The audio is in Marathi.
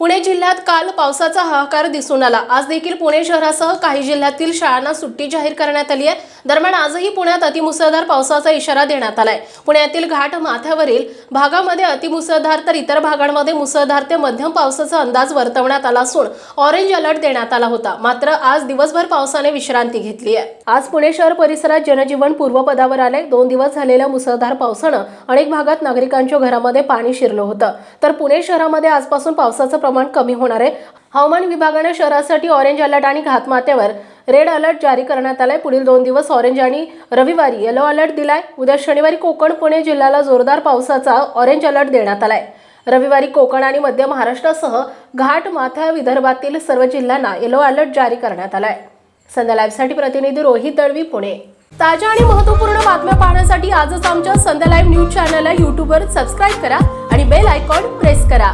पुणे जिल्ह्यात काल पावसाचा हाहाकार दिसून आला. आज देखील पुणे शहरासह काही जिल्ह्यातील शाळांना सुट्टी जाहीर करण्यात आली आहे. दरम्यान आजही पुण्यात अतिमुसळधार पावसाचा इशारा देण्यात आलाय. पुण्यातील घाट माथ्यावरील भागामध्ये अतिमुसळधार तर इतर भागांमध्ये मुसळधार ते मध्यम पावसाचा अंदाज वर्तवण्यात आला असून ऑरेंज अलर्ट देण्यात आला होता. मात्र आज दिवसभर पावसाने विश्रांती घेतली आहे. आज पुणे शहर परिसरात जनजीवन पूर्वपदावर आले दोन दिवस झालेल्या मुसळधार पावसानं अनेक भागात नागरिकांच्या घरामध्ये पाणी शिरलं होतं. तर पुणे शहरामध्ये आजपासून पावसाचं प्रमाण कमी होणार आहे. हवामान विभागानं शहरासाठी ऑरेंज अलर्ट आणि घातमात्यावर रेड अलर्ट जारी करण्यात आलाय. पुढील दोन दिवस ऑरेंज आणि रविवारी येलो अलर्ट दिलाय. उद्या शनिवारी कोकण पुणे जिल्ह्याला जोरदार पावसाचा ऑरेंज अलर्ट देण्यात आलाय. रविवारी कोकण आणि मध्य महाराष्ट्रासह घाट माथ्या विदर्भातील सर्व जिल्ह्यांना येलो अलर्ट जारी करण्यात आलाय. संध्या लाईव्हसाठी प्रतिनिधी रोहित दळवी पुणे. ताज्या आणि महत्त्वपूर्ण बातम्या पाहण्यासाठी आजच आमच्या संध्या लाईव्ह न्यूज चॅनलला यूट्यूबवर सबस्क्राईब करा आणि बेल आयकॉन प्रेस करा.